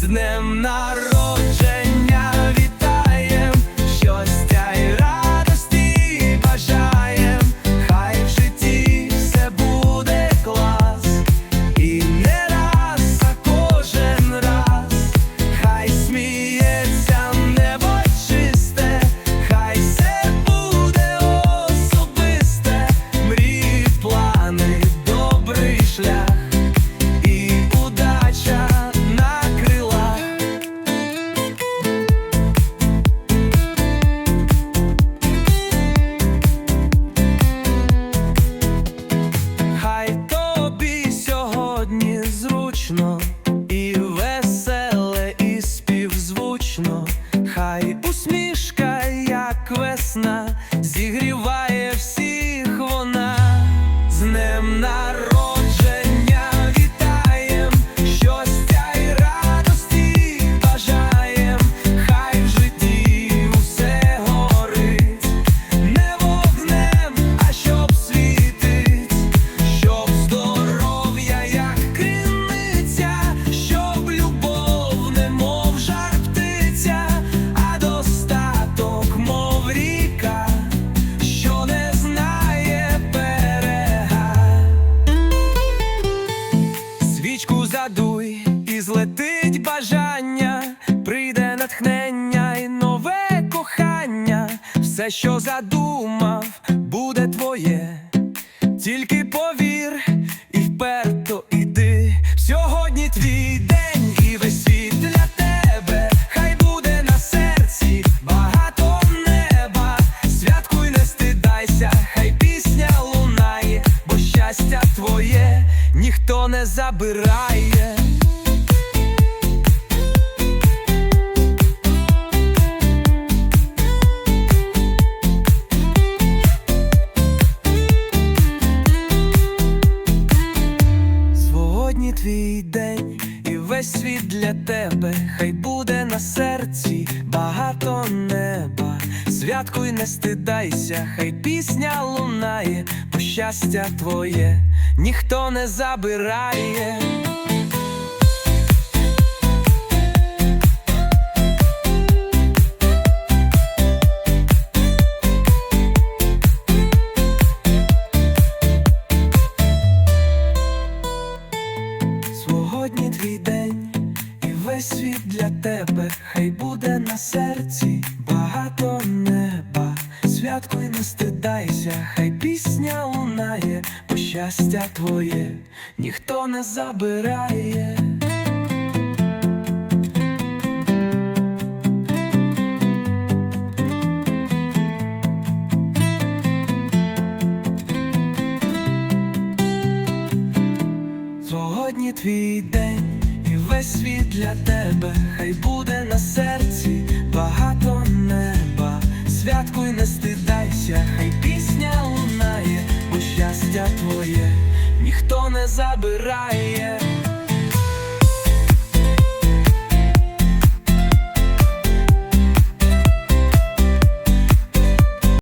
з днем народження! Згорить бажання, прийде натхнення і нове кохання, все, що задумав, буде твоє, тільки повір і вперто іди. Сьогодні твій день і весь світ для тебе, хай буде на серці, багато неба, святкуй, не стидайся, хай пісня лунає, бо щастя твоє ніхто не забирає. Світ для тебе, хай буде на серці багато неба. Святкуй, не стидайся, хай пісня лунає, бо щастя твоє ніхто не забирає. Весь світ для тебе, хай буде на серці багато неба. Святкуй, не стидайся, хай пісня лунає, бо щастя твоє ніхто не забирає. І світ для тебе, хай буде на серці багато неба. Святкуй, не стидайся, хай пісня лунає, бо щастя твоє ніхто не забирає.